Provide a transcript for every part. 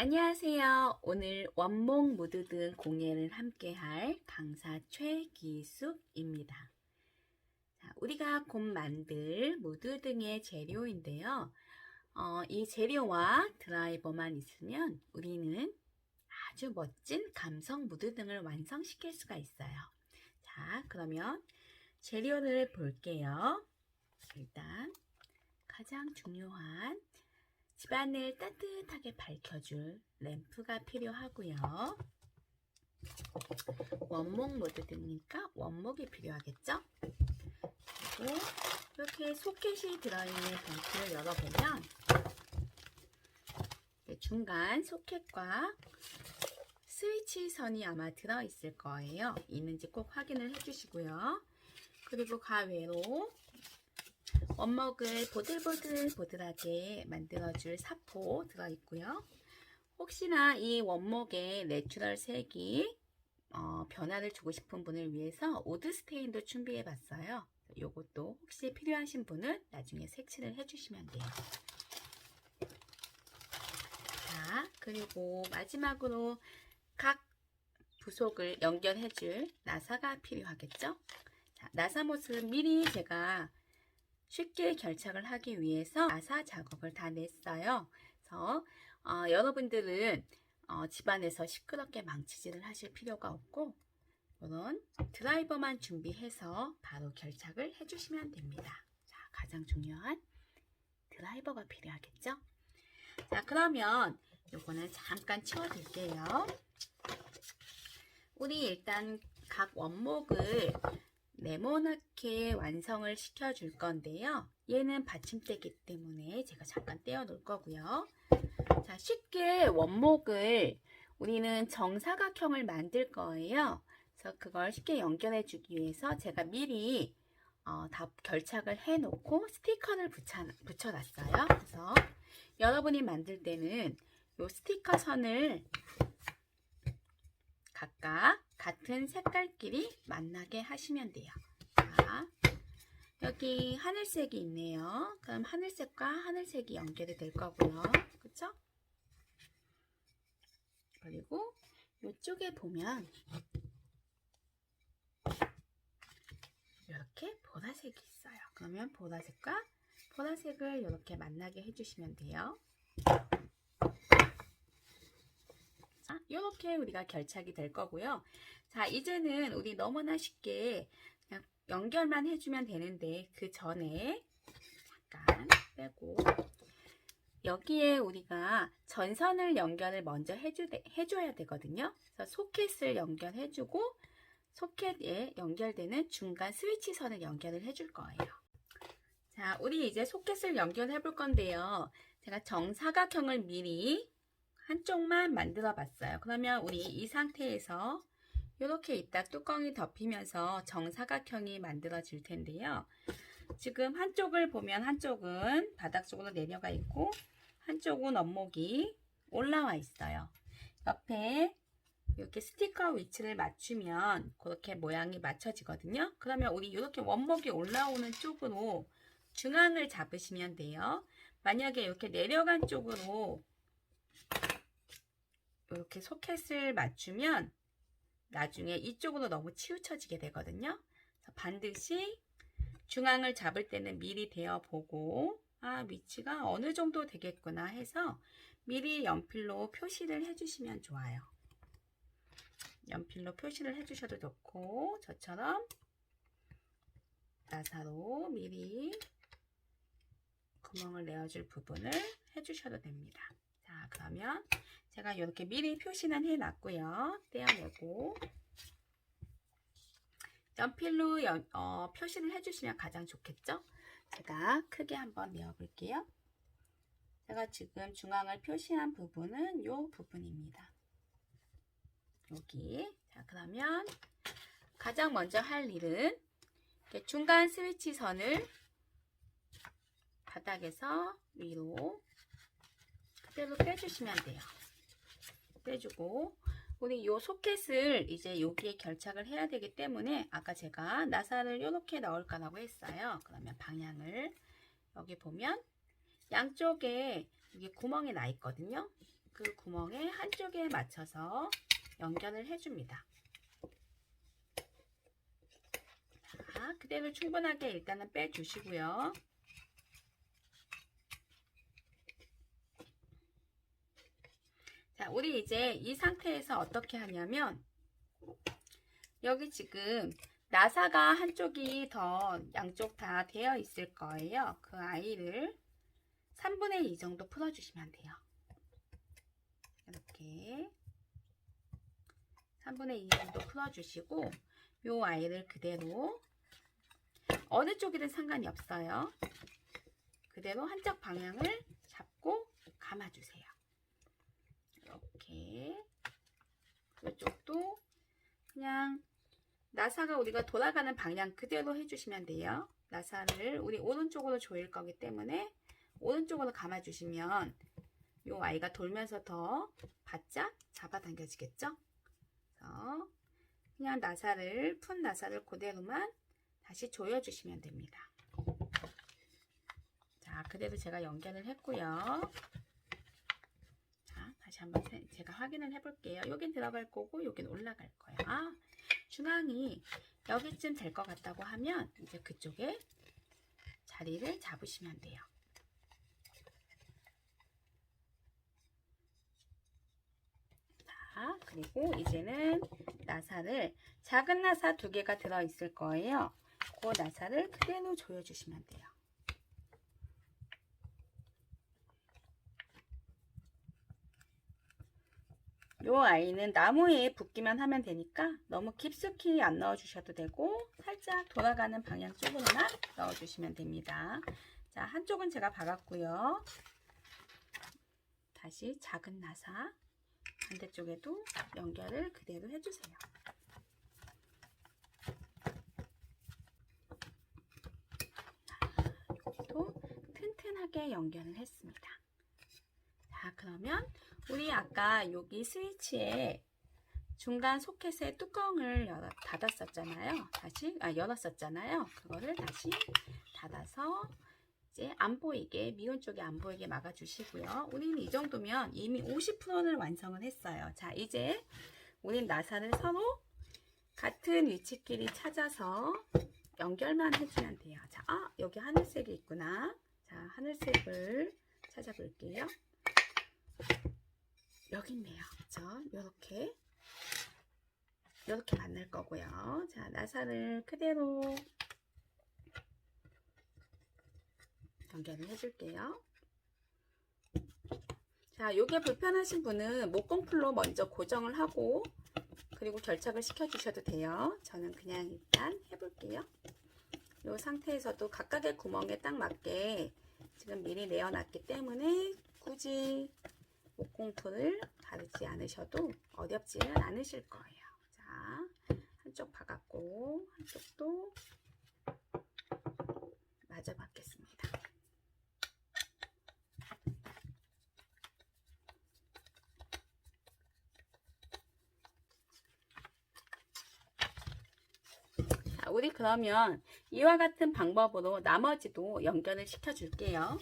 안녕하세요. 오늘 원목 무드 등 공예를 함께 할 강사 최기숙입니다. 자, 우리가 곧 만들 무드 등의 재료인데요. 어, 이 재료와 드라이버만 있으면 우리는 아주 멋진 감성 무드 등을 완성시킬 수가 있어요. 자, 그러면 재료를 볼게요. 일단 가장 중요한 집안을 따뜻하게 밝혀줄 램프가 필요하고요. 원목 모드 등이니까 원목이 필요하겠죠? 그리고 이렇게 소켓이 들어있는 봉투를 열어보면 중간 소켓과 스위치 선이 아마 들어있을 거예요. 있는지 꼭 확인을 해주시고요. 그리고 가외로 원목을 보들보들 보들하게 만들어줄 사포 들어있고요. 혹시나 이 원목에 내추럴 색이 어, 변화를 주고 싶은 분을 위해서 우드 스테인도 준비해 봤어요. 요것도 혹시 필요하신 분은 나중에 색칠을 해주시면 돼요. 자, 그리고 마지막으로 각 부속을 연결해줄 나사가 필요하겠죠? 자, 나사 모습은 미리 제가 쉽게 결착을 하기 위해서 나사 작업을 다 냈어요. 그래서 어, 여러분들은 어, 집안에서 시끄럽게 망치질을 하실 필요가 없고 이런 드라이버만 준비해서 바로 결착을 해주시면 됩니다. 자, 가장 중요한 드라이버가 필요하겠죠? 자, 그러면 요거는 잠깐 치워둘게요. 우리 일단 각 원목을 네모나게 완성을 시켜 줄 건데요. 얘는 받침대이기 때문에 제가 잠깐 떼어 놓을 거고요. 자, 쉽게 원목을 우리는 정사각형을 만들 거예요. 그래서 그걸 쉽게 연결해 주기 위해서 제가 미리 어, 다 결착을 해 놓고 스티커를 붙여, 붙여 놨어요. 그래서 여러분이 만들 때는 이 스티커 선을 각각 같은 색깔끼리 만나게 하시면 돼요. 자, 여기 하늘색이 있네요. 그럼 하늘색과 하늘색이 연결이 될 거고요. 그쵸? 그리고 이쪽에 보면 이렇게 보라색이 있어요. 그러면 보라색과 보라색을 이렇게 만나게 해주시면 돼요. 자, 이렇게 우리가 결착이 될 거고요. 자, 이제는 우리 너무나 쉽게 그냥 연결만 해주면 되는데 그 전에 잠깐 빼고 여기에 우리가 전선을 연결을 먼저 해주, 해줘야 되거든요. 그래서 소켓을 연결해주고 소켓에 연결되는 중간 스위치 선을 연결을 해줄 거예요. 자, 우리 이제 소켓을 연결해 볼 건데요. 제가 정사각형을 미리 한쪽만 만들어 봤어요. 그러면 우리 이 상태에서 이렇게 있다 뚜껑이 덮이면서 정사각형이 만들어질 텐데요. 지금 한쪽을 보면 한쪽은 바닥 쪽으로 내려가 있고 한쪽은 원목이 올라와 있어요. 옆에 이렇게 스티커 위치를 맞추면 그렇게 모양이 맞춰지거든요. 그러면 우리 이렇게 원목이 올라오는 쪽으로 중앙을 잡으시면 돼요. 만약에 이렇게 내려간 쪽으로 이렇게 소켓을 맞추면 나중에 이쪽으로 너무 치우쳐지게 되거든요. 반드시 중앙을 잡을 때는 미리 대어 보고 아 위치가 어느 정도 되겠구나 해서 미리 연필로 표시를 해주시면 좋아요. 연필로 표시를 해주셔도 좋고 저처럼 나사로 미리 구멍을 내어줄 부분을 해주셔도 됩니다. 자 그러면 제가 이렇게 미리 표시는 해놨고요. 떼어내고 연필로 연, 어, 표시를 해주시면 가장 좋겠죠? 제가 크게 한번 내어볼게요. 제가 지금 중앙을 표시한 부분은 이 부분입니다. 여기 자 그러면 가장 먼저 할 일은 중간 스위치 선을 바닥에서 위로 그대로 빼주시면 돼요. 빼주고 우리 요 소켓을 이제 여기에 결착을 해야 되기 때문에 아까 제가 나사를 이렇게 넣을 거라고 했어요. 그러면 방향을 여기 보면 양쪽에 여기 구멍이 나 있거든요. 그 구멍의 한쪽에 맞춰서 연결을 해줍니다. 자, 그대로 충분하게 일단은 빼주시고요. 자, 우리 이제 이 상태에서 어떻게 하냐면 여기 지금 나사가 한쪽이 더 양쪽 다 되어 있을 거예요. 그 아이를 3분의 2 정도 풀어주시면 돼요. 이렇게 3분의 2 정도 풀어주시고 요 아이를 그대로 어느 쪽이든 상관이 없어요. 그대로 한쪽 방향을 잡고 감아주세요. 이렇게 이쪽도 그냥 나사가 우리가 돌아가는 방향 그대로 해주시면 돼요. 나사를 우리 오른쪽으로 조일 거기 때문에 오른쪽으로 감아주시면 이 아이가 돌면서 더 바짝 잡아당겨지겠죠? 그래서 그냥 나사를 푼 나사를 그대로만 다시 조여주시면 됩니다. 자, 그대로 제가 연결을 했고요. 자, 다시 한번 세- 제가 확인을 해볼게요. 여긴 들어갈 거고 여긴 올라갈 거예요. 아, 중앙이 여기쯤 될 것 같다고 하면 이제 그쪽에 자리를 잡으시면 돼요. 자, 그리고 이제는 나사를 작은 나사 두 개가 들어 있을 거예요. 그 나사를 그대로 조여주시면 돼요. 요 아이는 나무에 붙기만 하면 되니까 너무 깊숙이 안 넣어 주셔도 되고 살짝 돌아가는 방향 쪽으로만 넣어 주시면 됩니다. 자, 한쪽은 제가 박았고요. 다시 작은 나사 반대쪽에도 연결을 그대로 해주세요. 또 튼튼하게 연결을 했습니다. 자, 그러면 우리 아까 여기 스위치에 중간 소켓의 뚜껑을 열어, 닫았었잖아요. 다시 아, 열었었잖아요. 그거를 다시 닫아서 이제 안 보이게 미온 쪽에 안 보이게 막아 주시고요. 우리는 이 정도면 이미 50%를 완성을 했어요. 자, 이제 우린 나사를 서로 같은 위치끼리 찾아서 연결만 해주면 돼요. 자, 아 여기 하늘색이 있구나. 자, 하늘색을 찾아볼게요. 여기 있네요. 그죠? 요렇게 이렇게 만날 거고요. 자, 나사를 그대로 연결을 해줄게요. 자, 요게 불편하신 분은 목공풀로 먼저 고정을 하고 그리고 결착을 시켜주셔도 돼요. 저는 그냥 일단 해볼게요. 이 상태에서도 각각의 구멍에 딱 맞게 지금 미리 내어놨기 때문에 굳이 목공풀을 바르지 않으셔도 어렵지는 않으실 거예요. 자, 한쪽 박았고 한쪽도 마저 받겠습니다. 자, 우리 그러면 이와 같은 방법으로 나머지도 연결을 시켜 줄게요.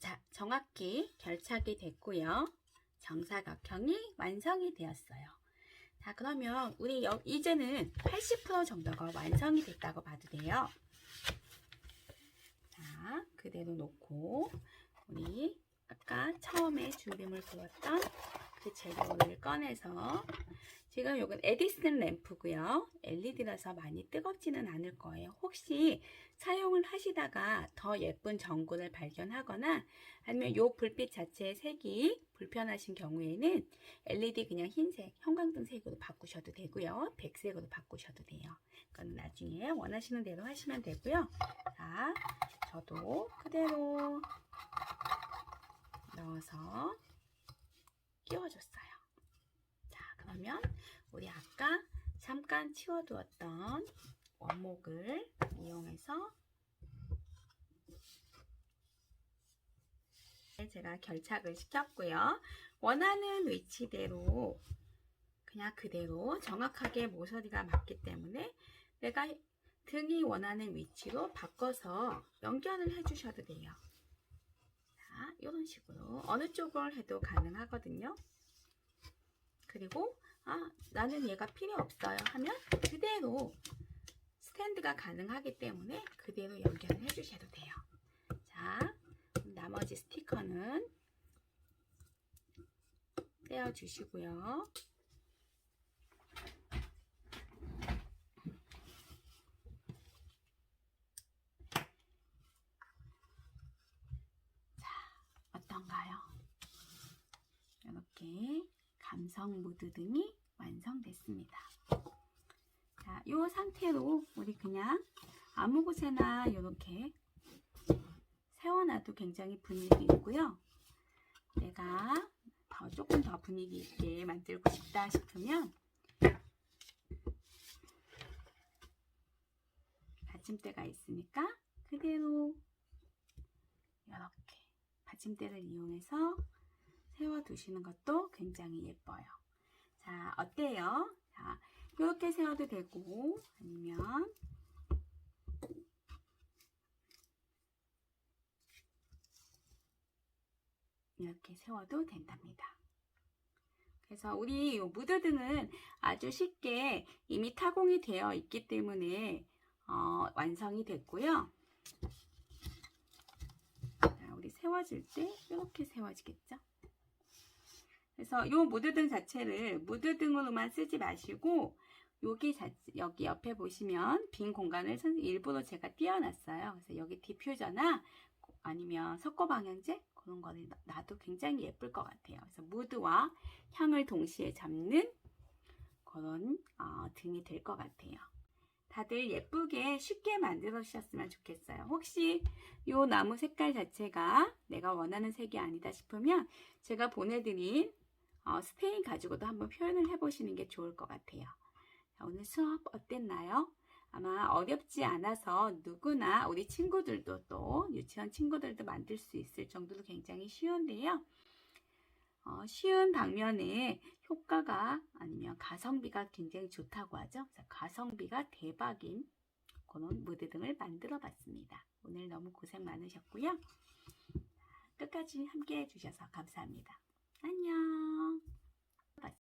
자, 정확히 결착이 됐고요. 정사각형이 완성이 되었어요. 자, 그러면 우리 여, 이제는 80% 정도가 완성이 됐다고 봐도 돼요. 자, 그 그대로 놓고 우리 아까 처음에 준비물 부었던 그 재료를 꺼내서 지금 이건 에디슨 램프고요. LED라서 많이 뜨겁지는 않을 거예요. 혹시 사용을 하시다가 더 예쁜 전구를 발견하거나 아니면 이 불빛 자체의 색이 불편하신 경우에는 LED 그냥 흰색, 형광등 색으로 바꾸셔도 되고요. 백색으로 바꾸셔도 돼요. 그건 나중에 원하시는 대로 하시면 되고요. 자, 저도 그대로 넣어서 끼워줬어요. 자, 그러면 우리 아까 잠깐 치워두었던 원목을 이용해서 제가 결착을 시켰고요. 원하는 위치대로 그냥 그대로 정확하게 모서리가 맞기 때문에 내가 등이 원하는 위치로 바꿔서 연결을 해주셔도 돼요. 자, 이런 식으로 어느 쪽을 해도 가능하거든요. 그리고 아, 나는 얘가 필요 없어요 하면 그대로 스탠드가 가능하기 때문에 그대로 연결을 해주셔도 돼요. 자, 나머지 스티커는 떼어주시고요. 자, 어떤가요? 이렇게 감성 무드 등이 완성됐습니다. 자, 이 상태로 우리 그냥 아무 곳에나 이렇게 세워놔도 굉장히 분위기 있고요. 내가 더 조금 더 분위기 있게 만들고 싶다 싶으면 받침대가 있으니까 그대로 이렇게 받침대를 이용해서 세워두시는 것도 굉장히 예뻐요. 자, 어때요? 자, 이렇게 세워도 되고 아니면 이렇게 세워도 된답니다. 그래서 우리 이 무드등은 아주 쉽게 이미 타공이 되어 있기 때문에 어, 완성이 됐고요. 자, 우리 세워질 때 이렇게 세워지겠죠? 그래서 이 무드등 자체를 무드등으로만 쓰지 마시고 여기 자, 여기 옆에 보시면 빈 공간을 선- 일부러 제가 띄워놨어요. 그래서 여기 디퓨저나 아니면 석고 방향제 그런 거를 놔도 굉장히 예쁠 것 같아요. 그래서 무드와 향을 동시에 잡는 그런 어, 등이 될 것 같아요. 다들 예쁘게 쉽게 만들어 주셨으면 좋겠어요. 혹시 이 나무 색깔 자체가 내가 원하는 색이 아니다 싶으면 제가 보내드린 어, 스페인 가지고도 한번 표현을 해보시는 게 좋을 것 같아요. 자, 오늘 수업 어땠나요? 아마 어렵지 않아서 누구나 우리 친구들도 또 유치원 친구들도 만들 수 있을 정도로 굉장히 쉬운데요. 어, 쉬운 방면에 효과가 아니면 가성비가 굉장히 좋다고 하죠. 가성비가 대박인 그런 무드 등을 만들어 봤습니다. 오늘 너무 고생 많으셨고요. 끝까지 함께 해주셔서 감사합니다. 안녕.